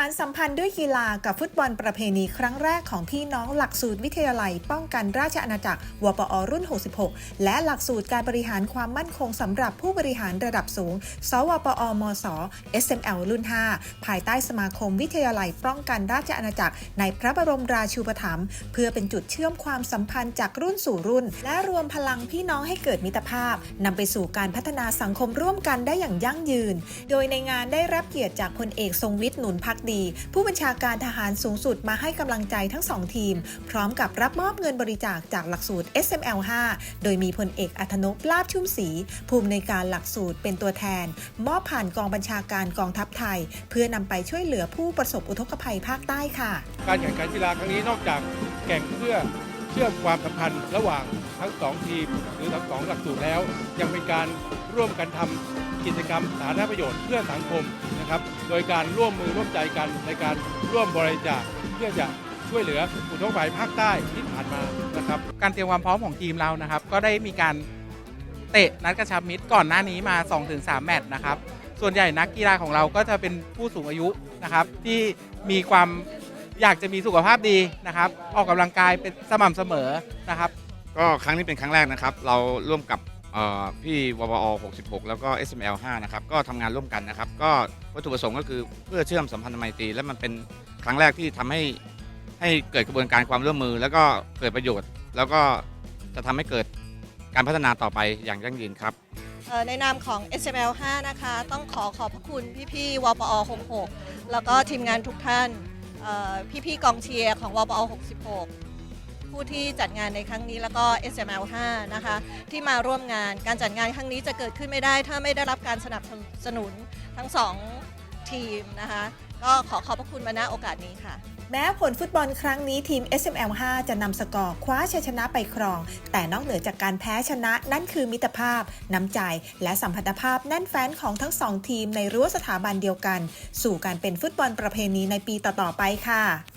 ารสัมพันธ์ด้วยกีฬากับฟุตบอลประเพณีครั้งแรกของพี่น้องหลักสูตรวิทยาลัย ป้องกันราชอาณาจักรวปอรุ่น 66 และหลักสูตรการบริหารความมั่นคงสำหรับผู้บริหารระดับสูง สวปอมศ SML รุ่น 5 ภายใต้สมาคมวิทยาลัยป้องกันราชอาณาจักร ในพระบรมราชูปถัมภ์เพื่อเป็นจุดเชื่อมความสัมพันธ์จากรุ่นสู่รุ่น และรวมพลังพี่น้องให้เกิดมิตรภาพนำไปสู่การพัฒนาสังคมร่วมกันได้อย่างยั่งยืน โดยในงานได้รับเกียรติจากพลเอกทรงวิทย์หนุนพักดี ผู้บัญชาการทหารสูงสุดมาให้กำลังใจทั้งสองทีม พร้อมกับรับมอบเงินบริจาคจากหลักสูตร SML 5 โดยมีพลเอกอัธนพลาบชุ่มศรีภูมิในการหลักสูตรเป็นตัวแทน มอบผ่านกองบัญชาการกองทัพไทย เพื่อนำไปช่วยเหลือผู้ประสบอุทกภัยภาคใต้ค่ะ การแข่งขันกีฬาครั้งนี้นอกจากแข่งเพื่อเชื่อมความสัมพันธ์ระหว่าง ทั้งสองทีมหรือทั้งสองหลักสูตรแล้ว ยังเป็นการร่วมกันทำกิจกรรมสาธารณประโยชน์เพื่อสังคมนะครับ โดยการร่วมมือร่วมใจกันในการร่วมบริจาคเพื่อจะช่วยเหลืออุทกภัยภาคใต้ที่ผ่านมานะครับ การเตรียมความพร้อมของทีมเรานะครับ ก็ได้มีการเตะนัดกระชับมิตรก่อนหน้านี้มา 2-3 แมตช์นะครับ ส่วนใหญ่นักกีฬาของเราก็จะเป็นผู้สูงอายุนะครับ ที่มีความอยากจะมีสุขภาพดีนะครับ ออกกำลังกายเป็นสม่ำเสมอนะครับ ก็ครั้งนี้เป็นครั้งแรกนะครับ เราร่วมกับเอ่อพี่วปอ66 แล้วก็ SML 5นะครับ ก็ทำงานร่วมกันนะครับ ก็วัตถุประสงค์ก็คือเพื่อเชื่อมสัมพันธไมตรี และมันเป็นครั้งแรกที่ทำให้ให้เกิดกระบวนการความร่วมมือ แล้วก็เกิดประโยชน์ แล้วก็จะทำให้เกิดการพัฒนาต่อไปอย่างยั่งยืนครับ เอ่อในนามของ SML 5นะคะ ต้องขอขอบพระคุณพี่ๆวปอ66 แล้วก็ทีมงานทุกท่านเอ่อพี่ๆกองเชียร์ของวปอ66 ผู้ที่จัดงานในครั้งนี้แล้วก็ SML 5 นะคะ ที่มาร่วมงานการจัดงานครั้งนี้จะเกิดขึ้นไม่ได้ ถ้าไม่ได้รับการสนับสนุนทั้งสองทีมนะคะ ก็ขอขอบพระคุณมาณโอกาสนี้ค่ะ แม้ผลฟุตบอลครั้งนี้ทีม SML 5 จะนำสกอร์คว้าชัยชนะไปครอง แต่นอกเหนือจากการแพ้ชนะนั่นคือมิตรภาพ น้ำใจ และสัมพันธภาพแน่นแฟ้นของทั้งสองทีมในรั้วสถาบันเดียวกัน สู่การเป็นฟุตบอลประเพณีในปีต่อๆไปค่ะ